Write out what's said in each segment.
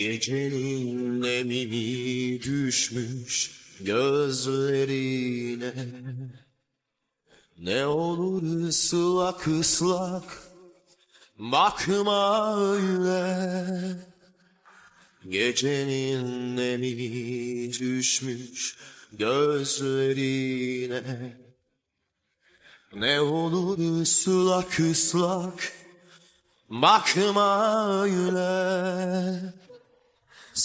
Gecenin nemini düşmüş gözlerine. Ne olur ıslak ıslak bakma öyle. Gecenin nemini düşmüş gözlerine. Ne olur ıslak ıslak bakma öyle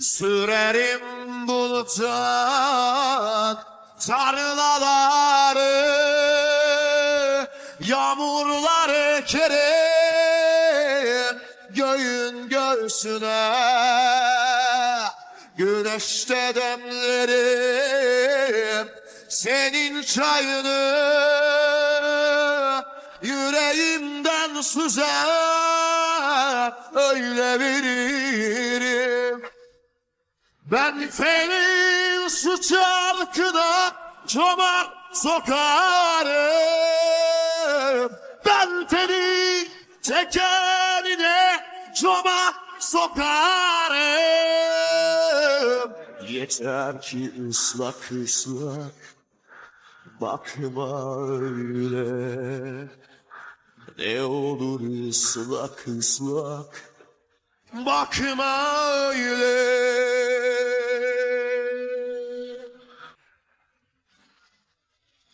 Sürerim buluttan tarlaları Yağmurlar ekerim göğün göğsüne. Güneşte demlerim senin çayını Yüreğimden süzer öyle veririm ben senin su çarkına çomak sokarım. Ben seni tekerine çomak sokarım. Yeter ki ıslak ıslak bakma öyle. Ne olur ıslak ıslak Bakma öyle.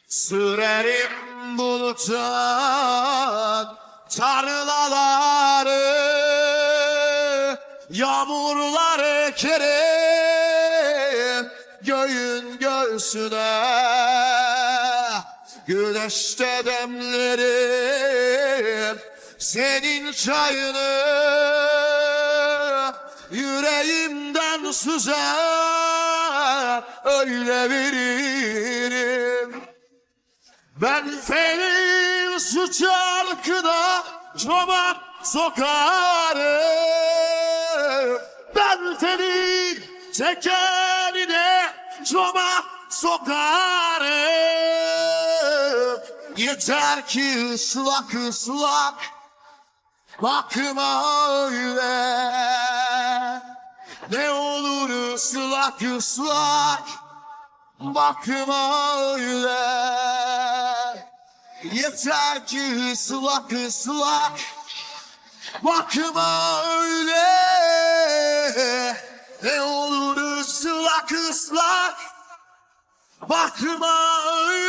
Sürerim buluttan tarlaları Yağmurlar ekerim göğün göğsüne. Güneşte demlerim senin çayını Yüreğimden süzer öyle veririm Ben senin su çarkına çomak sokarım. Ben seni tekerine çomak sokarım. Yeter ki ıslak ıslak Bakma öyle. Ne olur ıslak ıslak Bakma öyle Yeter ki ıslak ıslak Bakma öyle. Ne olur ıslak ıslak Bakma öyle